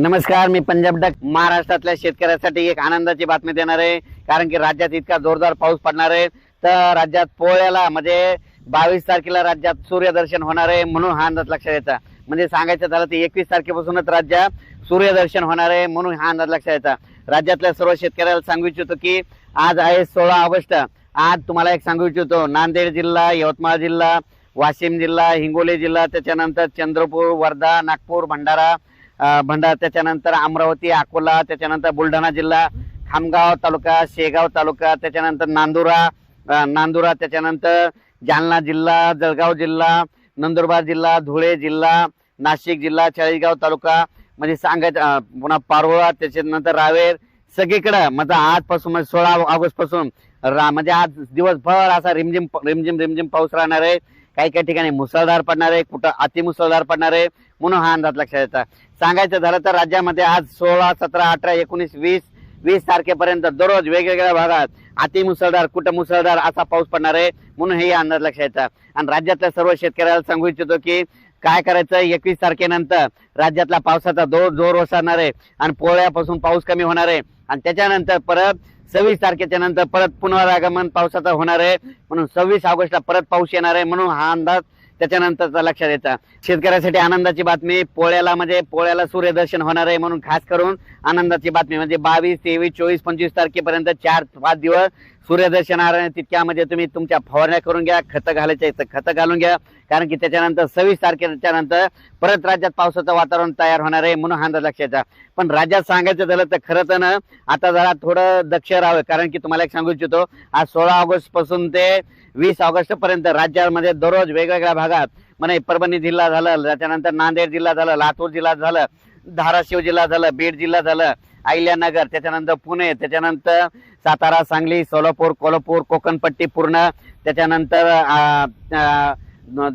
नमस्कार मी पंजाब डक. महाराष्ट्रातल्या शेतकऱ्यासाठी एक आनंदाची बातमी देणार आहे. कारण की राज्यात इतका जोरदार पाऊस पडणार आहे. तर राज्यात पोळ्याला म्हणजे बावीस तारखेला राज्यात सूर्यदर्शन होणार आहे म्हणून हा अंदाज लक्षात येता म्हणजे सांगायचं झालं तर एकवीस तारखेपासूनच राज्यात सूर्यदर्शन होणार आहे म्हणून हा अंदाज लक्षात येता राज्यातल्या सर्व शेतकऱ्याला सांगू इच्छितो की आज आहे सोळा ऑगस्ट. आज तुम्हाला एक सांगू इच्छितो. नांदेड जिल्हा यवतमाळ जिल्हा वाशिम जिल्हा हिंगोली जिल्हा त्याच्यानंतर चंद्रपूर वर्धा नागपूर भंडारा भंडारा त्याच्यानंतर अमरावती अकोला त्याच्यानंतर बुलढाणा जिल्हा खामगाव तालुका शेगाव तालुका त्याच्यानंतर नांदुरा नांदुरा त्याच्यानंतर जालना जिल्हा जळगाव जिल्हा नंदुरबार जिल्हा धुळे जिल्हा नाशिक जिल्हा चाळीसगाव तालुका म्हणजे सांगायचं पुन्हा पारोळा त्याच्यानंतर रावेर सगळीकडं म्हणजे आजपासून म्हणजे सोळा ऑगस्टपासून रा म्हणजे आज दिवसभर असा रिमझिम रिमझिम रिमझिम पाऊस राहणार आहे. काही काही ठिकाणी मुसळधार पडणार आहे कुठं अतिमुसळधार पडणार आहे म्हणून हा अंदाज लक्षात येतात सांगायचं झालं तर राज्यामध्ये आज सोळा सतरा अठरा एकोणीस वीस वीस तारखेपर्यंत दररोज वेगवेगळ्या भागात अतिमुसळधार कुठं मुसळधार असा पाऊस पडणार आहे म्हणून हे अंदाज लक्षात येतात आणि राज्यातल्या सर्व शेतकऱ्याला सांगू इच्छितो की काय करायचं एकवीस तारखेनंतर राज्यातला पावसाचा जोर जोर ओसरणार आहे आणि पोळ्यापासून पाऊस कमी होणार आहे. आणि त्याच्यानंतर परत सव्वीस तारखेच्या नंतर परत पुनरागमन पावसाचं होणार आहे. म्हणून सव्वीस ऑगस्टला परत पाऊस येणार आहे म्हणून हा अंदाज त्याच्यानंतरचा लक्षात येतात शेतकऱ्यासाठी आनंदाची बातमी पोळ्याला म्हणजे पोळ्याला सूर्यदर्शन होणार आहे म्हणून खास करून आनंदाची बातमी म्हणजे बावीस तेवीस चोवीस पंचवीस तारखेपर्यंत चार पाच दिवस सूर्यदर्शन आहे तितक्यामध्ये तुम्ही तुमच्या फवारण्या करून घ्या खतं घालायचे तर खतं घालून घ्या. कारण की त्याच्यानंतर सव्वीस तारखेच्या नंतर परत राज्यात पावसाचं वातावरण तयार होणार आहे म्हणून हा अंदाज लक्षात पण राज्यात सांगायचं झालं तर खरं तर ना आता जरा थोडं दक्ष राहावं. कारण की तुम्हाला एक सांगू इच्छितो आज सोळा ऑगस्टपासून ते वीस ऑगस्ट पर्यंत राज्यामध्ये दररोज वेगवेगळ्या भागात म्हणजे परभणी जिल्हा झालं त्याच्यानंतर नांदेड जिल्हा झालं लातूर जिल्हा झालं धाराशिव जिल्हा झालं बीड जिल्हा झालं अहिल्यानगर त्याच्यानंतर पुणे त्याच्यानंतर सातारा सांगली सोलापूर कोल्हापूर कोकणपट्टी पूर्ण त्याच्यानंतर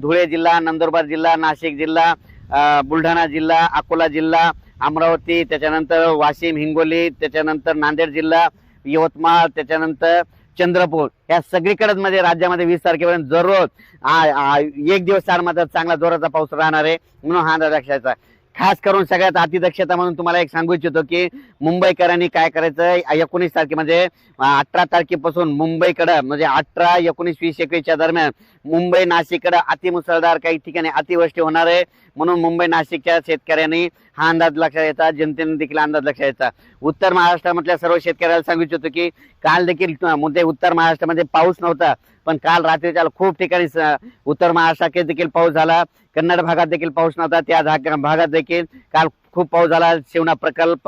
धुळे जिल्हा नंदुरबार जिल्हा नाशिक जिल्हा बुलढाणा जिल्हा अकोला जिल्हा अमरावती त्याच्यानंतर वाशिम हिंगोली त्याच्यानंतर नांदेड जिल्हा यवतमाळ त्याच्यानंतर चंद्रपूर. या सगळीकडेच मध्ये राज्यामध्ये वीस तारखेपर्यंत दररोज एक दिवस चार मात्र चांगला जोराचा पाऊस राहणार आहे म्हणून हा अंदाज खास करून सगळ्यात अतिदक्षता म्हणून तुम्हाला एक सांगू इच्छितो की मुंबईकरांनी काय करायचं? एकोणीस तारखे म्हणजे अठरा तारखेपासून मुंबईकडं म्हणजे अठरा एकोणीस वीस एकवीसच्या दरम्यान मुंबई नाशिककडं अतिमुसळधार काही ठिकाणी अतिवृष्टी होणार आहे. म्हणून मुंबई नाशिकच्या शेतकऱ्यांनी हा अंदाज लक्षात येतात जनतेने देखील अंदाज लक्षात येतात उत्तर महाराष्ट्रामधल्या सर्व शेतकऱ्याला सांगू इच्छितो की काल देखील मुद्दे उत्तर महाराष्ट्रामध्ये पाऊस नव्हता पण काल रात्रीच्या खूप ठिकाणी उत्तर महाराष्ट्रात देखील पाऊस झाला. कन्नड भागात देखील पाऊस नव्हता त्या भागात देखील काल खूप पाऊस झाला. शिवना प्रकल्प